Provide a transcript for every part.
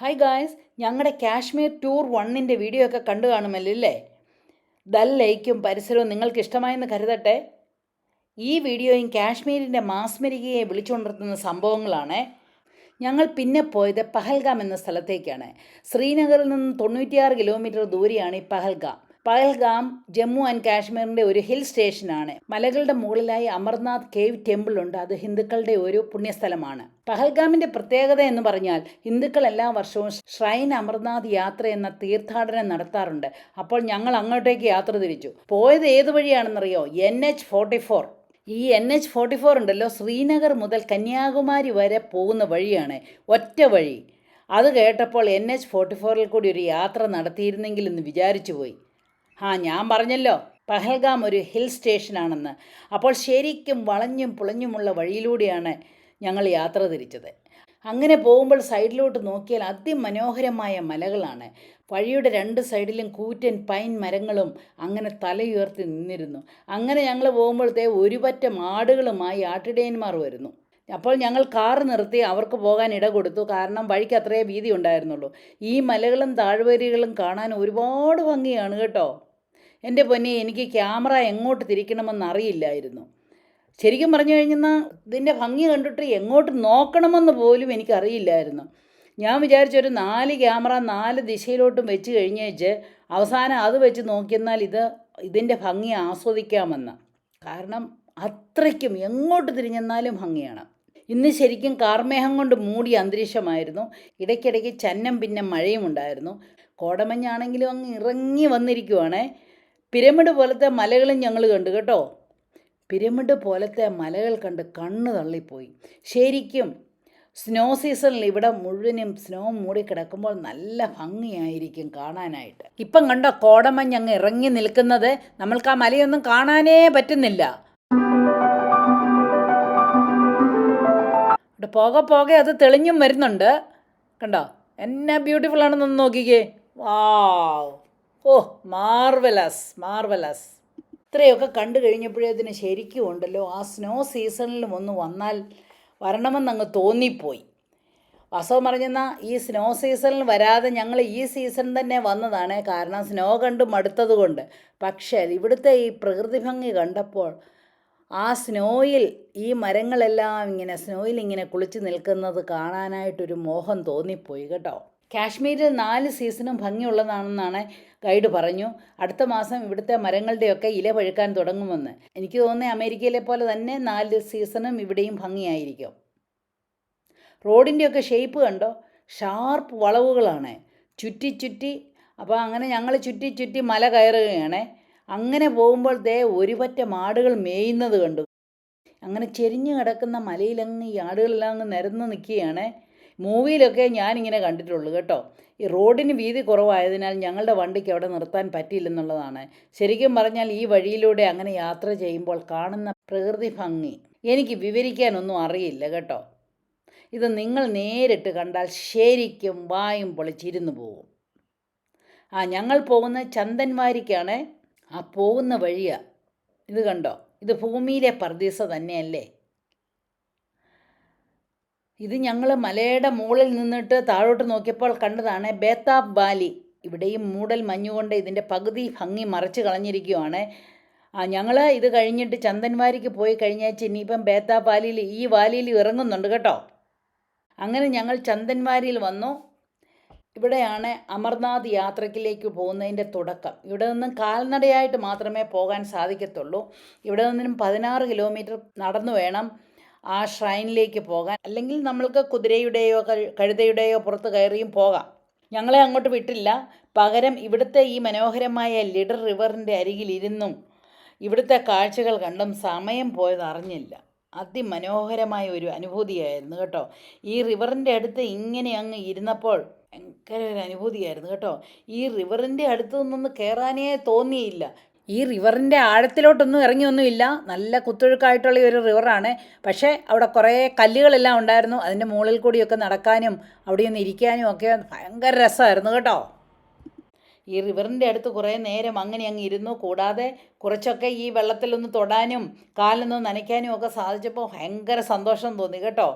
Hi guys ഞങ്ങളുടെ Kashmir tour വണ്ണിന്റെ video ഒക്കെ കണ്ടു കാണുമല്ലേ ദൽ ലൈക്കും പരിസരവും നിങ്ങൾക്ക് ഇഷ്ടമായെന്ന് കരുതട്ടെ. ഈ വീഡിയോയും കാശ്മീരിന്റെ മാസ്മരികയെ വിളിച്ചുണർത്തുന്ന സംഭവങ്ങളാണ്. ഞങ്ങൾ പിന്നെ പോയത് പഹൽഗാം എന്ന സ്ഥലത്തേക്കാണ്. ശ്രീനഗറിൽ നിന്ന് തൊണ്ണൂറ്റിയാറ് കിലോമീറ്റർ ദൂരെയാണ് ഈ പഹൽഗാം. പഹൽഗാം ജമ്മു ആൻഡ് കാശ്മീരിന്റെ ഒരു ഹിൽ സ്റ്റേഷനാണ്. മലകളുടെ മുകളിലായി അമർനാഥ് കേവ് ടെമ്പിൾ ഉണ്ട്. അത് ഹിന്ദുക്കളുടെ ഒരു പുണ്യസ്ഥലമാണ്. പഹൽഗാമിന്റെ പ്രത്യേകത എന്ന് പറഞ്ഞാൽ ഹിന്ദുക്കൾ എല്ലാ വർഷവും ഷ്രൈൻ അമർനാഥ് യാത്ര എന്ന തീർത്ഥാടനം നടത്താറുണ്ട്. അപ്പോൾ ഞങ്ങൾ അങ്ങോട്ടേക്ക് യാത്ര തിരിച്ചു. പോയത് ഏത് വഴിയാണെന്നറിയോ? N H forty four. ഈ എൻ എച്ച് ഫോർട്ടി ഫോർ ഉണ്ടല്ലോ ശ്രീനഗർ മുതൽ കന്യാകുമാരി വരെ പോകുന്ന വഴിയാണ്. ഒറ്റ വഴി. അത് കേട്ടപ്പോൾ എൻ എച്ച് ഫോർട്ടി ഫോറിൽ കൂടി ഒരു യാത്ര നടത്തിയിരുന്നെങ്കിൽ എന്ന് വിചാരിച്ചു പോയി. ആ ഞാൻ പറഞ്ഞല്ലോ. പഹൽഗാം ഒരു ഹിൽ സ്റ്റേഷനാണെന്ന്. അപ്പോൾ ശരിക്കും വളഞ്ഞും പുളഞ്ഞുമുള്ള വഴിയിലൂടെയാണ് ഞങ്ങൾ യാത്ര തിരിച്ചത്. അങ്ങനെ പോകുമ്പോൾ സൈഡിലോട്ട് നോക്കിയാൽ അതിമനോഹരമായ മലകളാണ്. വഴിയുടെ രണ്ട് സൈഡിലും കൂറ്റൻ പൈൻ മരങ്ങളും അങ്ങനെ തലയുയർത്തി നിന്നിരുന്നു. അങ്ങനെ ഞങ്ങൾ പോകുമ്പോഴത്തെ ഒരുപറ്റം ആടുകളുമായി ആട്ടിടയന്മാർ വരുന്നു. അപ്പോൾ ഞങ്ങൾ കാർ നിർത്തി അവർക്ക് പോകാൻ ഇട കൊടുത്തു. കാരണം വഴിക്ക് അത്രയേ വീതി ഉണ്ടായിരുന്നുള്ളൂ. ഈ മലകളും താഴ്വരകളും കാണാൻ ഒരുപാട് ഭംഗിയാണ് കേട്ടോ. എന്റെ പൊന്നെ എനിക്ക് ക്യാമറ എങ്ങോട്ട് തിരിക്കണമെന്ന് അറിയില്ലായിരുന്നു. ശരിക്കും പറഞ്ഞു കഴിഞ്ഞാൽ ഇതിന്റെ ഭംഗി കണ്ടിട്ട് എങ്ങോട്ട് നോക്കണമെന്ന് പോലും എനിക്കറിയില്ലായിരുന്നു. ഞാൻ വിചാരിച്ച ഒരു നാല് ക്യാമറ നാല് ദിശയിലോട്ടും വെച്ച് കഴിഞ്ഞേച്ച് അവസാനം അത് വെച്ച് നോക്കിയെന്നാൽ ഇത് ഇതിന്റെ ഭംഗി ആസ്വദിക്കാമെന്ന്. കാരണം അത്രയ്ക്കും എങ്ങോട്ട് തിരിഞ്ഞെന്നാലും ഭംഗിയാണ്. ഇന്ന് ശരിക്കും കാർമേഹം കൊണ്ട് മൂടിയ അന്തരീക്ഷമായിരുന്നു. ഇടയ്ക്കിടയ്ക്ക് ചന്നം പിന്നെ മഴയും ഉണ്ടായിരുന്നു കോടമഞ്ഞാണെങ്കിലും അങ്ങ് ഇറങ്ങി വന്നിരിക്കുവാണേ. പിരമിഡ് പോലത്തെ മലകളും ഞങ്ങൾ കണ്ടു കേട്ടോ. പിരമിഡ് പോലത്തെ മലകൾ കണ്ട് കണ്ണ് തള്ളിപ്പോയി. ശരിക്കും സ്നോ സീസണിൽ ഇവിടെ മുഴുവനും സ്നോ മൂടി കിടക്കുമ്പോൾ നല്ല ഭംഗിയായിരിക്കും കാണാനായിട്ട്. ഇപ്പം കണ്ട കോടമഞ്ഞ് അങ്ങ് ഇറങ്ങി നിൽക്കുന്നത്. നമ്മൾക്ക് ആ മലയൊന്നും കാണാനേ പറ്റുന്നില്ല. പോക പോകെ അത് തെളിഞ്ഞും വരുന്നുണ്ട്. കണ്ടോ? എന്നാ ബ്യൂട്ടിഫുൾ ആണെന്നൊന്ന് നോക്കിക്കേ. Wow oh marvellous marvellous. ഇത്രയൊക്കെ കണ്ടു കഴിഞ്ഞപ്പോഴേതിന് ശരിക്കും ഉണ്ടല്ലോ. ആ സ്നോ സീസണിലും ഒന്ന് വന്നാൽ വരണമെന്നങ്ങ് തോന്നിപ്പോയി. വാസ്തവം പറഞ്ഞെന്നാൽ ഈ സ്നോ സീസണിൽ വരാതെ ഞങ്ങൾ ഈ സീസൺ തന്നെ വന്നതാണ്. കാരണം സ്നോ കണ്ട് മടുത്തത് കൊണ്ട്. പക്ഷേ ഇവിടുത്തെ ഈ പ്രകൃതി ഭംഗി കണ്ടപ്പോൾ ആ സ്നോയിൽ ഈ മരങ്ങളെല്ലാം ഇങ്ങനെ സ്നോയിൽ ഇങ്ങനെ കുളിച്ച് നിൽക്കുന്നത് കാണാനായിട്ടൊരു മോഹം തോന്നിപ്പോയി കേട്ടോ. കാശ്മീരിൽ നാല് സീസണും ഭംഗിയുള്ളതാണെന്നാണ് ഗൈഡ് പറഞ്ഞു. അടുത്ത മാസം ഇവിടുത്തെ മരങ്ങളുടെയൊക്കെ ഇല പഴുക്കാൻ തുടങ്ങുമെന്ന്. എനിക്ക് തോന്നുന്നത് അമേരിക്കയിലെ പോലെ തന്നെ നാല് സീസണും ഇവിടെയും ഭംഗിയായിരിക്കും. റോഡിന്റെയൊക്കെ ഷേപ്പ് കണ്ടോ? ഷാർപ്പ് വളവുകളാണ്. ചുറ്റി ചുറ്റി അപ്പോൾ അങ്ങനെ ഞങ്ങൾ ചുറ്റി ചുറ്റി മല കയറുകയാണ്. അങ്ങനെ പോകുമ്പോൾ ദേ ഒരു മാടുകൾ മേയുന്നത് കണ്ടു. അങ്ങനെ ചെരിഞ്ഞു കിടക്കുന്ന മലയിലങ്ങ് ഈ ആടുകളെല്ലാം അങ്ങ് നിരന്ന് നിൽക്കുകയാണ്. മൂവിയിലൊക്കെ ഞാനിങ്ങനെ കണ്ടിട്ടുള്ളൂ കേട്ടോ. ഈ റോഡിന് വീതി കുറവായതിനാൽ ഞങ്ങളുടെ വണ്ടിക്ക് അവിടെ നിർത്താൻ പറ്റിയില്ലെന്നുള്ളതാണ്. ശരിക്കും പറഞ്ഞാൽ ഈ വഴിയിലൂടെ അങ്ങനെ യാത്ര ചെയ്യുമ്പോൾ കാണുന്ന പ്രകൃതി ഭംഗി എനിക്ക് വിവരിക്കാനൊന്നും അറിയില്ല കേട്ടോ. ഇത് നിങ്ങൾ നേരിട്ട് കണ്ടാൽ ശരിക്കും വായും പൊളിച്ചിരുന്നു പോകും. ആ ഞങ്ങൾ പോകുന്ന ചന്ദൻവാരിക്കാണ് ആ പോകുന്ന വഴിയാണ് ഇത് കണ്ടോ? ഇത് ഭൂമിയിലെ പർദീസ തന്നെയല്ലേ? ഇത് ഞങ്ങൾ മലയുടെ മുകളിൽ നിന്നിട്ട് താഴോട്ട് നോക്കിയപ്പോൾ കണ്ടതാണ് ബേത്താബ് വാലി. ഇവിടെയും മൂടൽ മഞ്ഞുകൊണ്ട് ഇതിന്റെ പകുതി ഭംഗി മറച്ചു കളഞ്ഞിരിക്കുകയാണ് ആ ഞങ്ങൾ ഇത് കഴിഞ്ഞിട്ട് ചന്ദൻവാരിക്ക് പോയി കഴിഞ്ഞാച്ച് ഇനിയിപ്പം ബേത്താബ് വാലിയിൽ ഈ വാലിയിൽ ഇറങ്ങുന്നുണ്ട് കേട്ടോ. അങ്ങനെ ഞങ്ങൾ ചന്ദൻവാരിയിൽ വന്നു. ഇവിടെയാണ് അമർനാഥ് യാത്രയ്ക്കിലേക്ക് പോകുന്നതിന്റെ തുടക്കം. ഇവിടെ നിന്നും കാൽനടയായിട്ട് മാത്രമേ പോകാൻ സാധിക്കത്തുള്ളൂ. ഇവിടെ നിന്നും പതിനാറ് കിലോമീറ്റർ നടന്നു വേണം. ആ ഷ്രൈനിലേക്ക് പോകാൻ അല്ലെങ്കിൽ നമ്മൾക്ക് കുതിരയുടെയോ കഴുതയുടെയോ പുറത്ത് കയറിയും പോകാം. ഞങ്ങളെ അങ്ങോട്ട് വിട്ടില്ല. പകരം ഇവിടുത്തെ ഈ മനോഹരമായ ലിഡർ റിവറിന്റെ അരികിലിരുന്നും ഇവിടുത്തെ കാഴ്ചകൾ കണ്ടും സമയം പോയത് അറിഞ്ഞില്ല. അതിമനോഹരമായ ഒരു അനുഭൂതിയായിരുന്നു കേട്ടോ. ഈ റിവറിന്റെ അടുത്ത് ഇങ്ങനെ അങ്ങ് ഇരുന്നപ്പോൾ ഭയങ്കര ഒരു അനുഭൂതിയായിരുന്നു കേട്ടോ. ഈ റിവറിന്റെ അടുത്ത് നിന്നൊന്ന് കയറാനേ തോന്നിയില്ല. ഈ റിവറിന്റെ ആഴത്തിലോട്ടൊന്നും ഇറങ്ങിയൊന്നുമില്ല. നല്ല കുത്തൊഴുക്കായിട്ടുള്ള ഒരു റിവറാണ് പക്ഷേ അവിടെ കുറേ കല്ലുകളെല്ലാം ഉണ്ടായിരുന്നു. അതിന്റെ മുകളിൽ കൂടിയൊക്കെ നടക്കാനും അവിടെ ഒന്ന് ഇരിക്കാനും ഒക്കെ ഭയങ്കര രസമായിരുന്നു കേട്ടോ. ഈ റിവറിന്റെ അടുത്ത് കുറേ നേരം അങ്ങനെ അങ്ങ് ഇരുന്നു. കൂടാതെ കുറച്ചൊക്കെ ഈ വെള്ളത്തിലൊന്ന് തൊടാനും കാലൊന്ന് നനയ്ക്കാനും ഒക്കെ സാധിച്ചപ്പോൾ ഭയങ്കര സന്തോഷം തോന്നി കേട്ടോ.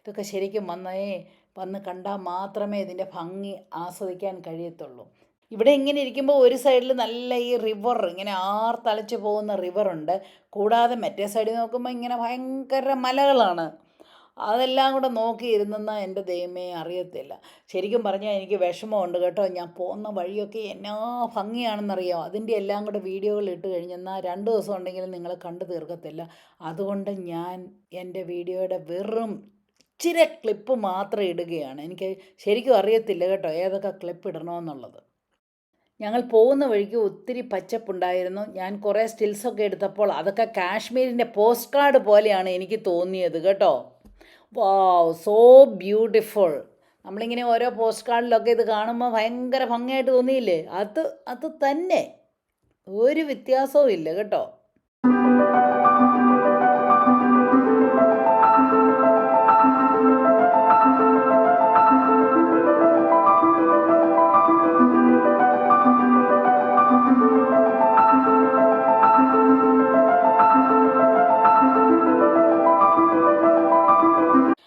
ഇതൊക്കെ ശരിക്കും വന്നേ വന്ന് കണ്ടാൽ മാത്രമേ ഇതിന്റെ ഭംഗി ആസ്വദിക്കാൻ കഴിയത്തുള്ളൂ. ഇവിടെ ഇങ്ങനെ ഇരിക്കുമ്പോൾ ഒരു സൈഡിൽ നല്ല ഈ റിവർ ഇങ്ങനെ ആർത്തലച്ച് പോകുന്ന റിവറുണ്ട് കൂടാതെ മറ്റേ സൈഡിൽ നോക്കുമ്പോൾ ഇങ്ങനെ ഭയങ്കര മലകളാണ്. അതെല്ലാം കൂടെ നോക്കിയിരുന്നെന്ന് എന്റെ ദൈവമേ അറിയത്തില്ല. ശരിക്കും പറഞ്ഞാൽ എനിക്ക് വിഷമമുണ്ട് കേട്ടോ. ഞാൻ പോകുന്ന വഴിയൊക്കെ എന്നാ ഭംഗിയാണെന്നറിയാം അതിന്റെ എല്ലാം കൂടെ വീഡിയോകൾ ഇട്ട് കഴിഞ്ഞെന്നാൽ രണ്ട് ദിവസം ഉണ്ടെങ്കിലും നിങ്ങൾ കണ്ടു തീർക്കത്തില്ല. അതുകൊണ്ട് ഞാൻ എന്റെ വീഡിയോയുടെ വെറും ഇച്ചിരി ക്ലിപ്പ് മാത്രം ഇടുകയാണ്. എനിക്ക് ശരിക്കും അറിയത്തില്ല കേട്ടോ. ഏതൊക്കെ ക്ലിപ്പ് ഇടണമെന്നുള്ളത് ഞങ്ങൾ പോകുന്ന വഴിക്ക് ഒത്തിരി പച്ചപ്പുണ്ടായിരുന്നു. ഞാൻ കുറേ സ്റ്റിൽസൊക്കെ എടുത്തപ്പോൾ അതൊക്കെ കാശ്മീരിന്റെ പോസ്റ്റ് കാർഡ് പോലെയാണ് എനിക്ക് തോന്നിയത് കേട്ടോ. വാ സോ ബ്യൂട്ടിഫുൾ നമ്മളിങ്ങനെ ഓരോ പോസ്റ്റ് കാർഡിലൊക്കെ ഇത് കാണുമ്പോൾ ഭയങ്കര ഭംഗിയായിട്ട് തോന്നിയില്ലേ? അത് അത് തന്നെ. ഒരു വ്യത്യാസവും ഇല്ല കേട്ടോ.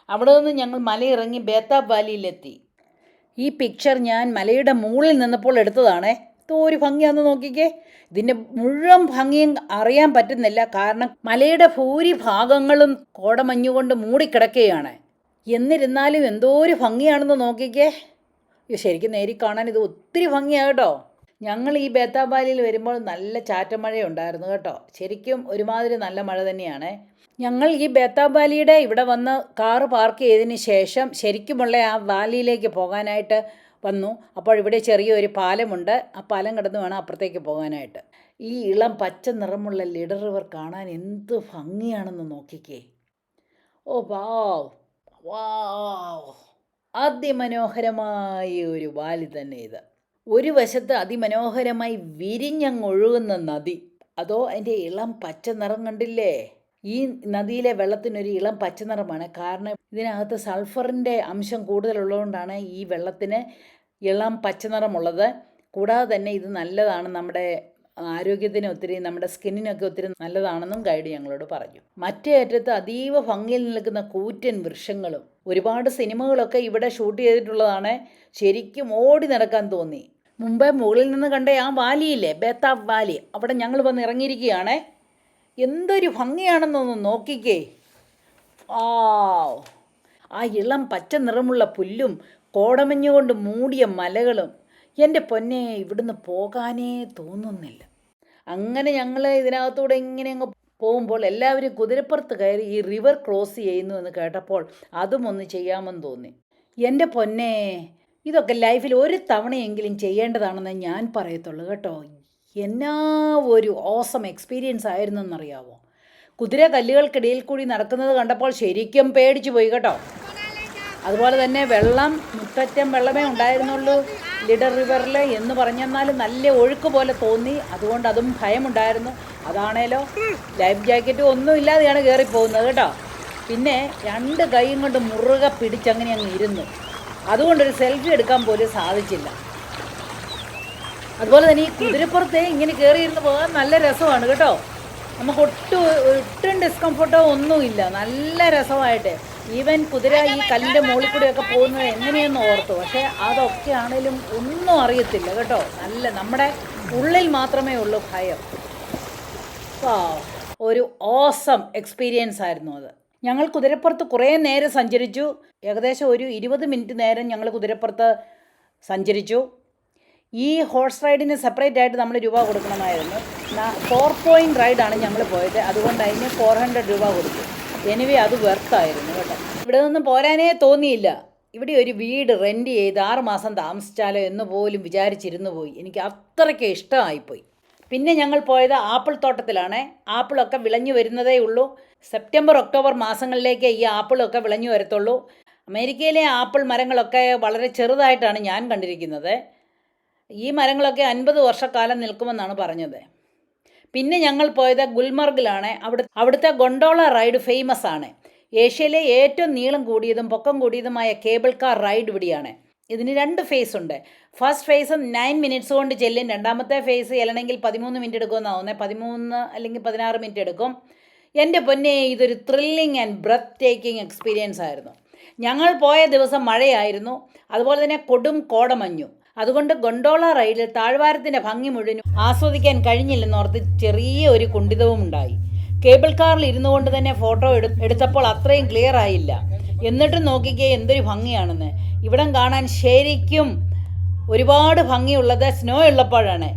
അവിടെ നിന്ന് ഞങ്ങൾ മലയിറങ്ങി ബേത്താബ് വാലിയിലെത്തി. ഈ പിക്ചർ ഞാൻ മലയുടെ മുകളിൽ നിന്നപ്പോൾ എടുത്തതാണേ. എന്തോ ഒരു ഭംഗിയാണെന്ന് നോക്കിക്കേ. ഇതിന്റെ മുഴുവൻ ഭംഗിയും അറിയാൻ പറ്റുന്നില്ല. കാരണം മലയുടെ ഭൂരിഭാഗങ്ങളും കോടമഞ്ഞുകൊണ്ട് മൂടിക്കിടക്കുകയാണ്. എന്നിരുന്നാലും എന്തോ ഒരു ഭംഗിയാണെന്ന് നോക്കിക്കേ. ശരിക്കും നേരി കാണാൻ ഇത് ഒത്തിരി ഭംഗിയാണ് കേട്ടോ. ഞങ്ങൾ ഈ ബേത്താബാലിയിൽ വരുമ്പോൾ നല്ല ചാറ്റമഴയുണ്ടായിരുന്നു കേട്ടോ. ശരിക്കും ഒരുമാതിരി നല്ല മഴ തന്നെയാണ്. ഞങ്ങൾ ഈ ബേത്താബാലിയുടെ ഇവിടെ വന്ന് കാറ് പാർക്ക് ചെയ്തതിന് ശേഷം ശരിക്കുമുള്ള ആ വാലിയിലേക്ക് പോകാനായിട്ട് വന്നു. അപ്പോൾ ഇവിടെ ചെറിയൊരു പാലമുണ്ട്. ആ പാലം കിടന്ന് വേണം അപ്പുറത്തേക്ക് പോകാനായിട്ട്. ഈ ഇളം പച്ച നിറമുള്ള ലിഡർ റിവർ കാണാൻ എന്ത് ഭംഗിയാണെന്ന് നോക്കിക്കേ. ഓ വാവ്. വാവ്. അതിമനോഹരമായ ഒരു വാലി തന്നെ ഇത്. ഒരു വശത്ത് അതിമനോഹരമായി വിരിഞ്ഞങ്ങൊഴുകുന്ന നദി. അതോ അതിന്റെ ഇളം പച്ച നിറം കണ്ടില്ലേ? ഈ നദിയിലെ വെള്ളത്തിനൊരു ഇളം പച്ച നിറമാണ് കാരണം ഇതിനകത്ത് സൾഫറിന്റെ അംശം കൂടുതലുള്ളതുകൊണ്ടാണ് ഈ വെള്ളത്തിന് ഇളം പച്ച നിറമുള്ളത് കൂടാതെ തന്നെ ഇത് നല്ലതാണ് നമ്മുടെ ആരോഗ്യത്തിന് ഒത്തിരി നമ്മുടെ സ്കിന്നിനൊക്കെ ഒത്തിരി നല്ലതാണെന്നും ഗൈഡ് ഞങ്ങളോട് പറഞ്ഞു. മറ്റേ അറ്റത്ത് അതീവ ഭംഗിയിൽ നിൽക്കുന്ന കൂറ്റൻ വൃക്ഷങ്ങളും ഒരുപാട് സിനിമകളൊക്കെ ഇവിടെ ഷൂട്ട് ചെയ്തിട്ടുള്ളതാണ്. ശരിക്കും ഓടി നടക്കാൻ തോന്നി. മുമ്പേ മുകളിൽ നിന്ന് കണ്ട ആ വാലിയില്ലേ ബേത്താബ് വാലി അവിടെ ഞങ്ങൾ വന്ന് ഇറങ്ങിയിരിക്കുകയാണേ. എന്തൊരു ഭംഗിയാണെന്നൊന്ന് നോക്കിക്കേ. ആ ആ ഇളം പച്ച നിറമുള്ള പുല്ലും കോടമഞ്ഞുകൊണ്ട് മൂടിയ മലകളും എന്റെ പൊന്നെ ഇവിടുന്ന് പോകാനേ തോന്നുന്നില്ല. അങ്ങനെ ഞങ്ങൾ ഇതിനകത്തൂടെ ഇങ്ങനെ അങ്ങ് പോകുമ്പോൾ എല്ലാവരും കുതിരപ്പുറത്ത് കയറി ഈ റിവർ ക്രോസ് ചെയ്യുന്നു എന്ന് കേട്ടപ്പോൾ അതും ഒന്ന് ചെയ്യാമെന്ന് തോന്നി. എന്റെ പൊന്നെ ഇതൊക്കെ ലൈഫിൽ ഒരു തവണയെങ്കിലും ചെയ്യേണ്ടതാണെന്ന് ഞാൻ പറയത്തുള്ളൂ കേട്ടോ. എന്നാ ഒരു ഓസം എക്സ്പീരിയൻസ് ആയിരുന്നെന്നറിയാവോ? കുതിര കല്ലുകൾക്കിടയിൽ കൂടി നടക്കുന്നത് കണ്ടപ്പോൾ ശരിക്കും പേടിച്ചു പോയി കേട്ടോ. അതുപോലെ തന്നെ വെള്ളം മുട്ടറ്റം വെള്ളമേ ഉണ്ടായിരുന്നുള്ളൂ. ലിഡർ റിവറിൽ എന്ന് പറഞ്ഞെന്നാലും നല്ല ഒഴുക്ക് പോലെ തോന്നി. അതുകൊണ്ട് അതും ഭയമുണ്ടായിരുന്നു. അതാണേലോ ലൈഫ് ജാക്കറ്റ് ഒന്നും ഇല്ലാതെയാണ് കയറിപ്പോകുന്നത് കേട്ടോ. പിന്നെ രണ്ട് കൈയും കൊണ്ട് മുറുകെ പിടിച്ചങ്ങനെ അങ്ങ് ഇരുന്നു. അതുകൊണ്ടൊരു സെൽഫി എടുക്കാൻ പോലും സാധിച്ചില്ല. അതുപോലെ തന്നെ ഈ കുതിരപ്പുറത്ത് ഇങ്ങനെ കയറിയിരുന്ന് പോകാൻ നല്ല രസമാണ് കേട്ടോ. നമുക്ക് ഒട്ടും ഒട്ടും ഡിസ്കംഫർട്ടോ ഒന്നുമില്ല. നല്ല രസമായിട്ട്. ഈവൻ കുതിര ഈ കല്ലിന്റെ മുകളിൽ കൂടെയൊക്കെ പോകുന്നത് എങ്ങനെയെന്ന് ഓർത്തു. പക്ഷേ അതൊക്കെ ആണേലും ഒന്നും അറിയത്തില്ല കേട്ടോ. നല്ല നമ്മുടെ ഉള്ളിൽ മാത്രമേ ഉള്ളൂ ഭയം. ഒരു ഓസം എക്സ്പീരിയൻസ് ആയിരുന്നു അത്. ഞങ്ങൾ കുതിരപ്പുറത്ത് കുറേ നേരം സഞ്ചരിച്ചു. ഏകദേശം ഒരു ഇരുപത് മിനിറ്റ് നേരം ഞങ്ങൾ കുതിരപ്പുറത്ത് സഞ്ചരിച്ചു. ഈ ഹോഴ്സ് റൈഡിന് സെപ്പറേറ്റ് ആയിട്ട് നമ്മൾ രൂപ കൊടുക്കണമായിരുന്നു. ഫോർ പോയിന്റ് റൈഡാണ് ഞങ്ങൾ പോയത്. അതുകൊണ്ട് അതിന് ഫോർ ഹൺഡ്രഡ് രൂപ കൊടുത്തു. എനിവേ അത് വെർത്തായിരുന്നു കേട്ടോ. ഇവിടെ നിന്നും പോരാനേ തോന്നിയില്ല. ഇവിടെ ഒരു വീട് റെന്റ് ചെയ്ത് ആറ് മാസം താമസിച്ചാലോ എന്ന് പോലും വിചാരിച്ചിരുന്നു പോയി. എനിക്ക് അത്രയ്ക്ക് ഇഷ്ടമായിപ്പോയി. പിന്നെ ഞങ്ങൾ പോയത് ആപ്പിൾ തോട്ടത്തിലാണ്. ആപ്പിളൊക്കെ വിളഞ്ഞു വരുന്നതേ ഉള്ളൂ. സെപ്റ്റംബർ ഒക്ടോബർ മാസങ്ങളിലേക്ക് ഈ ആപ്പിളൊക്കെ വിളഞ്ഞു വരത്തുള്ളൂ. അമേരിക്കയിലെ ആപ്പിൾ മരങ്ങളൊക്കെ വളരെ ചെറുതായിട്ടാണ് ഞാൻ കണ്ടിരിക്കുന്നത്. ഈ മരങ്ങളൊക്കെ അൻപത് വർഷക്കാലം നിൽക്കുമെന്നാണ് പറഞ്ഞത്. പിന്നെ ഞങ്ങൾ പോയത് ഗുൽമർഗിലാണ്. അവിടെ അവിടുത്തെ ഗൊണ്ടോള റൈഡ് ഫേമസ് ആണ്. ഏഷ്യയിലെ ഏറ്റവും നീളം കൂടിയതും പൊക്കം കൂടിയതുമായ കേബിൾ കാർ റൈഡ് ഇവിടെയാണ്. ഇതിന് രണ്ട് ഫേസ് ഉണ്ട്. ഫസ്റ്റ് ഫേസ് നയൻ മിനിറ്റ്സ് കൊണ്ട് ചെല്ലും. രണ്ടാമത്തെ ഫേസ് ചെല്ലണമെങ്കിൽ പതിമൂന്ന് മിനിറ്റ് എടുക്കുമെന്നാണ് തോന്നുന്നത്. പതിമൂന്ന് അല്ലെങ്കിൽ പതിനാറ് മിനിറ്റ് എടുക്കും. എന്റെ പൊന്നെ ഇതൊരു thrilling and breathtaking experience ആയിരുന്നു. ഞങ്ങൾ പോയ ദിവസം മഴയായിരുന്നു. അതുപോലെ തന്നെ കൊടും കോടമഞ്ഞു. അതുകൊണ്ട് ഗൊണ്ടോള റൈഡിൽ താഴ്വാരത്തിന്റെ ഭംഗി മുഴുവനും ആസ്വദിക്കാൻ കഴിഞ്ഞില്ലെന്നോർത്ത് ചെറിയ ഒരു കുണ്ഠിതവും ഉണ്ടായി. കേബിൾ കാറിൽ ഇരുന്നു കൊണ്ട് തന്നെ ഫോട്ടോ എടു എടുത്തപ്പോൾ അത്രയും ക്ലിയർ ആയില്ല. എന്നിട്ടും നോക്കിക്കേ എന്തൊരു ഭംഗിയാണെന്ന്. ഇവിടം കാണാൻ ശരിക്കും ഒരുപാട് ഭംഗിയുള്ളത് സ്നോ ഉള്ളപ്പോഴാണ്.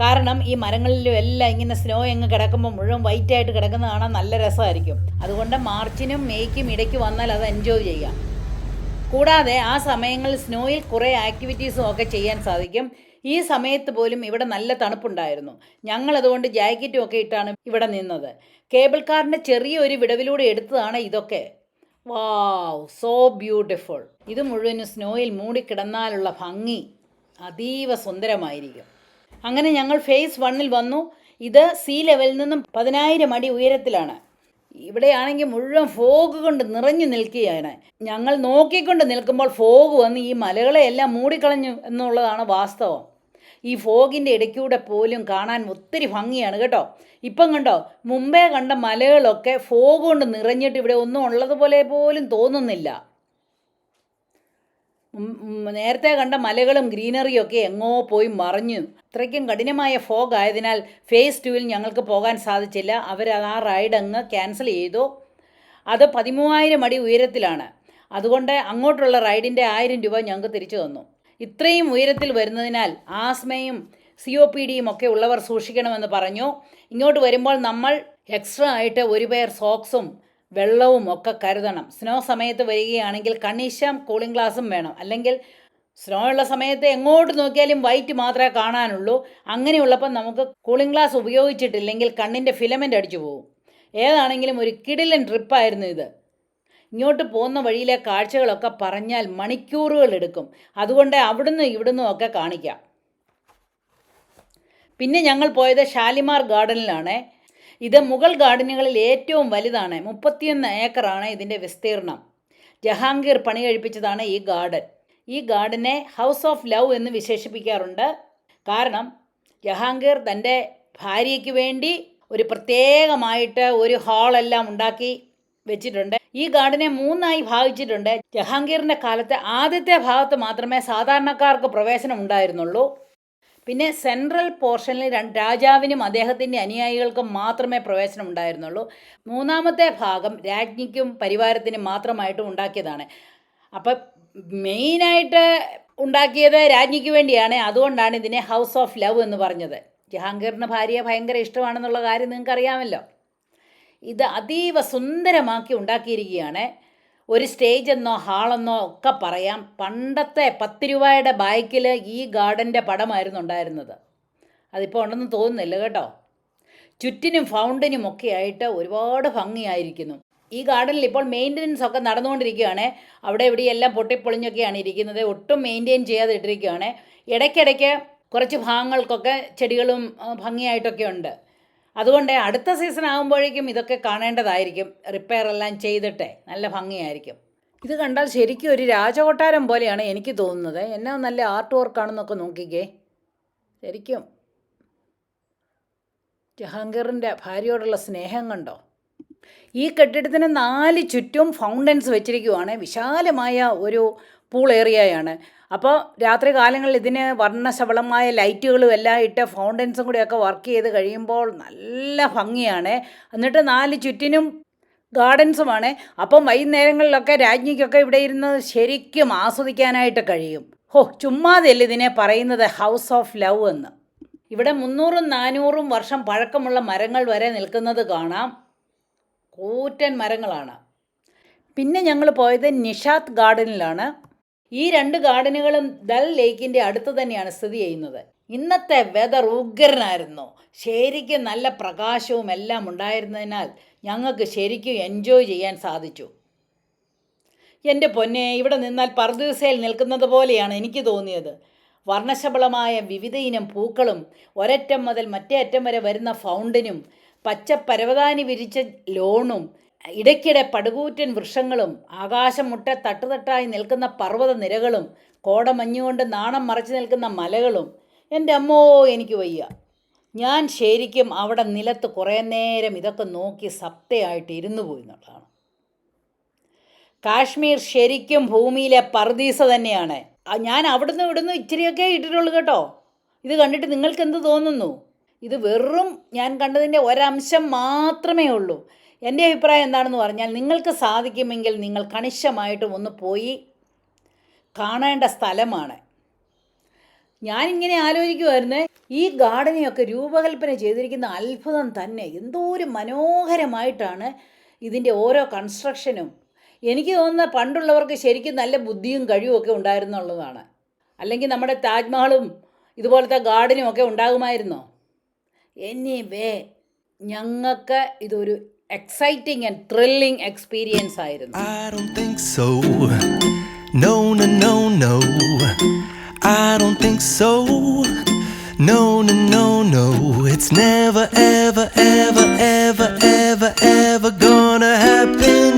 കാരണം ഈ മരങ്ങളിലും എല്ലാം ഇങ്ങനെ സ്നോ എങ്ങ് കിടക്കുമ്പോൾ മുഴുവൻ വൈറ്റായിട്ട് ആയിട്ട് കിടക്കുന്നത് കാണാൻ നല്ല രസമായിരിക്കും. അതുകൊണ്ട് മാർച്ചിനും മെയ്ക്കും ഇടയ്ക്ക് വന്നാൽ അത് എൻജോയ് ചെയ്യാം. കൂടാതെ ആ സമയങ്ങളിൽ സ്നോയിൽ കുറേ ആക്ടിവിറ്റീസും ഒക്കെ ചെയ്യാൻ സാധിക്കും. ഈ സമയത്ത് പോലും ഇവിടെ നല്ല തണുപ്പുണ്ടായിരുന്നു. ഞങ്ങൾ അതുകൊണ്ട് ജാക്കറ്റും ഒക്കെ ഇട്ടാണ് ഇവിടെ നിന്നത്. കേബിൾ കാറിന്റെ ചെറിയൊരു വിടവിലൂടെ എടുത്തതാണ് ഇതൊക്കെ. Wow so beautiful. ഇത് മുഴുവനും സ്നോയിൽ മൂടിക്കിടന്നാലുള്ള ഭംഗി. അതീവ സുന്ദരമായിരിക്കും. അങ്ങനെ ഞങ്ങൾ ഫേസ് വണ്ണിൽ വന്നു. ഇത് സീ ലെവലിൽ നിന്നും പതിനായിരം അടി ഉയരത്തിലാണ്. ഇവിടെയാണെങ്കിൽ മുഴുവൻ ഫോഗ് കൊണ്ട് നിറഞ്ഞു നിൽക്കുകയാണ് ഞങ്ങൾ നോക്കിക്കൊണ്ട് നിൽക്കുമ്പോൾ ഫോഗ് വന്ന് ഈ മലകളെ എല്ലാം മൂടിക്കളഞ്ഞു എന്നുള്ളതാണ് വാസ്തവം. ഈ ഫോഗിന്റെ ഇടയ്ക്കൂടെ പോലും കാണാൻ ഒത്തിരി ഭംഗിയാണ് കേട്ടോ. ഇപ്പം കണ്ടോ മുമ്പേ കണ്ട മലകളൊക്കെ ഫോഗ് കൊണ്ട് നിറഞ്ഞിട്ട് ഇവിടെ ഒന്നും ഉള്ളതുപോലെ പോലും തോന്നുന്നില്ല. നേരത്തെ കണ്ട മലകളും ഗ്രീനറിയും ഒക്കെ എങ്ങോ പോയി മറഞ്ഞു. അത്രയ്ക്കും കഠിനമായ ഫോഗ് ആയതിനാൽ ഫേസ് ടുവിൽ ഞങ്ങൾക്ക് പോകാൻ സാധിച്ചില്ല. അവർ ആ റൈഡ് അങ്ങ് ക്യാൻസൽ ചെയ്തു. അത് പതിമൂവായിരം അടി ഉയരത്തിലാണ്. അതുകൊണ്ട് അങ്ങോട്ടുള്ള റൈഡിന്റെ ആയിരം രൂപ ഞങ്ങൾക്ക് തിരിച്ചു തന്നു. ഇത്രയും ഉയരത്തിൽ വരുന്നതിനാൽ ആസ്മയും സി ഒ പി ഡിയും ഒക്കെ ഉള്ളവർ സൂക്ഷിക്കണമെന്ന് പറഞ്ഞു. ഇങ്ങോട്ട് വരുമ്പോൾ നമ്മൾ എക്സ്ട്രാ ആയിട്ട് ഒരു പെയർ സോക്സും വെള്ളവും ഒക്കെ കരുതണം. സ്നോ സമയത്ത് വരികയാണെങ്കിൽ കണീശം കൂളിംഗ് ഗ്ലാസും വേണം. അല്ലെങ്കിൽ സ്നോ ഉള്ള സമയത്ത് എങ്ങോട്ട് നോക്കിയാലും വൈറ്റ് മാത്രമേ കാണാനുള്ളൂ. അങ്ങനെയുള്ളപ്പം നമുക്ക് കൂളിംഗ് ഗ്ലാസ് ഉപയോഗിച്ചിട്ടില്ലെങ്കിൽ കണ്ണിന്റെ ഫിലമെന്റ് അടിച്ചു പോകും. ഏതാണെങ്കിലും ഒരു കിടിലൻ ട്രിപ്പായിരുന്നു ഇത്. ഇങ്ങോട്ട് പോകുന്ന വഴിയിലെ കാഴ്ചകളൊക്കെ പറഞ്ഞാൽ മണിക്കൂറുകൾ എടുക്കും. അതുകൊണ്ട് അവിടുന്ന് ഇവിടുന്നും ഒക്കെ കാണിക്കാം. പിന്നെ ഞങ്ങൾ പോയത് ഷാലിമാർ ഗാർഡനിലാണ്. ഇത് മുഗൾ ഗാർഡനുകളിൽ ഏറ്റവും വലുതാണ്. മുപ്പത്തിയൊന്ന് ഏക്കറാണ് ഇതിന്റെ വിസ്തീർണം ജഹാംഗീർ പണി കഴിപ്പിച്ചതാണ് ഈ ഗാർഡൻ. ഈ ഗാർഡനെ ഹൗസ് ഓഫ് ലവ് എന്ന് വിശേഷിപ്പിക്കാറുണ്ട്. കാരണം ജഹാംഗീർ തന്റെ ഭാര്യയ്ക്ക് വേണ്ടി ഒരു പ്രത്യേകമായിട്ട് ഒരു ഹാളെല്ലാം ഉണ്ടാക്കി വെച്ചിട്ടുണ്ട്. ഈ ഗാർഡനെ മൂന്നായി ഭാഗിച്ചിട്ടുണ്ട്. ജഹാംഗീറിന്റെ കാലത്ത് ആദ്യത്തെ ഭാഗത്ത് മാത്രമേ സാധാരണക്കാർക്ക് പ്രവേശനം ഉണ്ടായിരുന്നുള്ളൂ. പിന്നെ സെൻട്രൽ പോർഷനിൽ രാജാവിനും അദ്ദേഹത്തിന്റെ അനുയായികൾക്കും മാത്രമേ പ്രവേശനം ഉണ്ടായിരുന്നുള്ളൂ. മൂന്നാമത്തെ ഭാഗം രാജ്ഞിക്കും പരിവാരത്തിനും മാത്രമായിട്ടും ഉണ്ടാക്കിയതാണ്. അപ്പം മെയിനായിട്ട് ഉണ്ടാക്കിയത് രാജ്ഞിക്ക് വേണ്ടിയാണ്. അതുകൊണ്ടാണ് ഇതിനെ ഹൗസ് ഓഫ് ലവ് എന്ന് പറഞ്ഞത്. ജഹാംഗീറിന് ഭാര്യയെ ഭയങ്കര ഇഷ്ടമാണെന്നുള്ള കാര്യം നിങ്ങൾക്ക് അറിയാമല്ലോ ഇത് അതീവ സുന്ദരമാക്കി ഉണ്ടാക്കിയിരിക്കുകയാണ്. ഒരു സ്റ്റേജ് എന്നോ ഹാളെന്നോ ഒക്കെ പറയാം. പണ്ടത്തെ പത്ത് രൂപയുടെ ബാക്കിൽ ഈ ഗാർഡന്റെ പടമായിരുന്നു ഉണ്ടായിരുന്നത്. അതിപ്പോൾ ഉണ്ടെന്ന് തോന്നുന്നില്ല കേട്ടോ. ചുറ്റിനും ഫൗണ്ടനും ഒക്കെ ആയിട്ട് ഒരുപാട് ഭംഗിയായിരിക്കുന്നു. ഈ ഗാർഡനിൽ ഇപ്പോൾ മെയിന്റനൻസ് ഒക്കെ നടന്നുകൊണ്ടിരിക്കുകയാണ്. അവിടെ ഇവിടെ എല്ലാം പൊട്ടിപ്പൊളിഞ്ഞൊക്കെയാണ് ഇരിക്കുന്നത്. ഒട്ടും മെയിന്റെയിൻ ചെയ്യാതെ ഇട്ടിരിക്കുകയാണ് ഇടയ്ക്കിടയ്ക്ക് കുറച്ച് ഭാഗങ്ങൾക്കൊക്കെ ചെടികളും ഭംഗിയായിട്ടൊക്കെ ഉണ്ട്. അതുകൊണ്ട് അടുത്ത സീസൺ ആകുമ്പോഴേക്കും ഇതൊക്കെ കാണേണ്ടതായിരിക്കും. റിപ്പയർ എല്ലാം ചെയ്തിട്ടേ നല്ല ഭംഗിയായിരിക്കും. ഇത് കണ്ടാൽ ശരിക്കും ഒരു രാജകൊട്ടാരം പോലെയാണ് എനിക്ക് തോന്നുന്നത്. എന്നാ നല്ല ആർട്ട് വർക്കാണെന്നൊക്കെ നോക്കിക്കേ. ശരിക്കും ജഹാംഗീറിന്റെ ഭാര്യയോടുള്ള സ്നേഹം കണ്ടോ? ഈ കെട്ടിടത്തിന് നാല് ചുറ്റും ഫൗണ്ടൻസ് വെച്ചിരിക്കുവാണ്. വിശാലമായ ഒരു പൂൾ ഏരിയയാണ് അപ്പോൾ രാത്രി കാലങ്ങളിൽ ഇതിന് വർണശബളമായ ലൈറ്റുകളും എല്ലാം ഇട്ട് ഫൗണ്ടൻസും കൂടിയൊക്കെ വർക്ക് ചെയ്ത് കഴിയുമ്പോൾ നല്ല ഭംഗിയാണ്. എന്നിട്ട് നാല് ചുറ്റിനും ഗാർഡൻസുമാണ് അപ്പം വൈകുന്നേരങ്ങളിലൊക്കെ രാജ്ഞിക്കൊക്കെ ഇവിടെ ഇരുന്ന് ശരിക്കും ആസ്വദിക്കാനായിട്ട് കഴിയും. ഹോ ചുമ്മാതെയല്ല ഇതിനെ പറയുന്നത് ഹൗസ് ഓഫ് ലവ് എന്ന്. ഇവിടെ മുന്നൂറും നാനൂറും വർഷം പഴക്കമുള്ള മരങ്ങൾ വരെ നിൽക്കുന്നത് കാണാം. കൂറ്റൻ മരങ്ങളാണ്. പിന്നെ ഞങ്ങൾ പോയത് നിഷാദ് ഗാർഡനിലാണ്. ഈ രണ്ട് ഗാർഡനുകളും ദൽ ലേക്കിന്റെ അടുത്ത് തന്നെയാണ് സ്ഥിതി ചെയ്യുന്നത്. ഇന്നത്തെ വെതർ ഉഗ്രനായിരുന്നു. ശരിക്കും നല്ല പ്രകാശവും എല്ലാം ഉണ്ടായിരുന്നതിനാൽ ഞങ്ങൾക്ക് ശരിക്കും എൻജോയ് ചെയ്യാൻ സാധിച്ചു. എന്റെ പൊന്നെ ഇവിടെ നിന്നാൽ പർദീസയിൽ നിൽക്കുന്നത് പോലെയാണ് എനിക്ക് തോന്നിയത്. വർണശബളമായ വിവിധ ഇനം പൂക്കളും ഒരറ്റം മുതൽ മറ്റേ അറ്റം വരെ വരുന്ന ഫൗണ്ടനും പച്ച പരവതാനി വിരിച്ച ലോണും ഇടയ്ക്കിടെ പടുകൂറ്റൻ വൃക്ഷങ്ങളും ആകാശം മുട്ട തട്ടുതട്ടായി നിൽക്കുന്ന പർവത നിരകളും കോടമഞ്ഞുകൊണ്ട് നാണം മറച്ചു നിൽക്കുന്ന മലകളും. എന്റെ അമ്മോ എനിക്ക് വയ്യ. ഞാൻ ശരിക്കും അവിടെ നിലത്ത് കുറേ നേരം ഇതൊക്കെ നോക്കി സപ്തയായിട്ട് ഇരുന്നു പോയി എന്നുള്ളതാണ്. കാശ്മീർ ശരിക്കും ഭൂമിയിലെ പർദീസ തന്നെയാണ്. ഞാൻ അവിടുന്ന് ഇവിടുന്ന് ഇച്ചിരിയൊക്കെ ഇട്ടിട്ടുള്ളൂ കേട്ടോ. ഇത് കണ്ടിട്ട് നിങ്ങൾക്ക് എന്ത് തോന്നുന്നു? ഇത് വെറും ഞാൻ കണ്ടതിന്റെ ഒരംശം മാത്രമേ ഉള്ളൂ. എന്റെ അഭിപ്രായം എന്താണെന്ന് പറഞ്ഞാൽ നിങ്ങൾക്ക് സാധിക്കുമെങ്കിൽ നിങ്ങൾ കണിശമായിട്ടും ഒന്ന് പോയി കാണേണ്ട സ്ഥലമാണ്. ഞാനിങ്ങനെ ആലോചിക്കുമായിരുന്നു ഈ ഗാർഡനെയൊക്കെ രൂപകൽപ്പന ചെയ്തിരിക്കുന്ന അത്ഭുതം തന്നെ എന്തോ ഒരു മനോഹരമായിട്ടാണ് ഇതിന്റെ ഓരോ കൺസ്ട്രക്ഷനും. എനിക്ക് തോന്നുന്ന പണ്ടുള്ളവർക്ക് ശരിക്കും നല്ല ബുദ്ധിയും കഴിവും ഒക്കെ ഉണ്ടായിരുന്നുള്ളതാണ്. അല്ലെങ്കിൽ നമ്മുടെ താജ്മഹലും ഇതുപോലത്തെ ഗാർഡനും ഒക്കെ ഉണ്ടാകുമായിരുന്നോ? എനിവേ ഞങ്ങൾക്ക് ഇതൊരു എക്സൈറ്റിംഗ് ആൻഡ് ത്രില്ലിംഗ് എക്സ്പീരിയൻസ് ആയിരുന്നു I don't think so. No, no, no, no. I don't think so. No, no, no, no. It's never, ever, ever, ever, ever, ever gonna happen.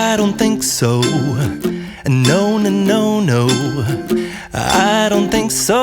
I don't think so. No, no, no, no. I don't think so.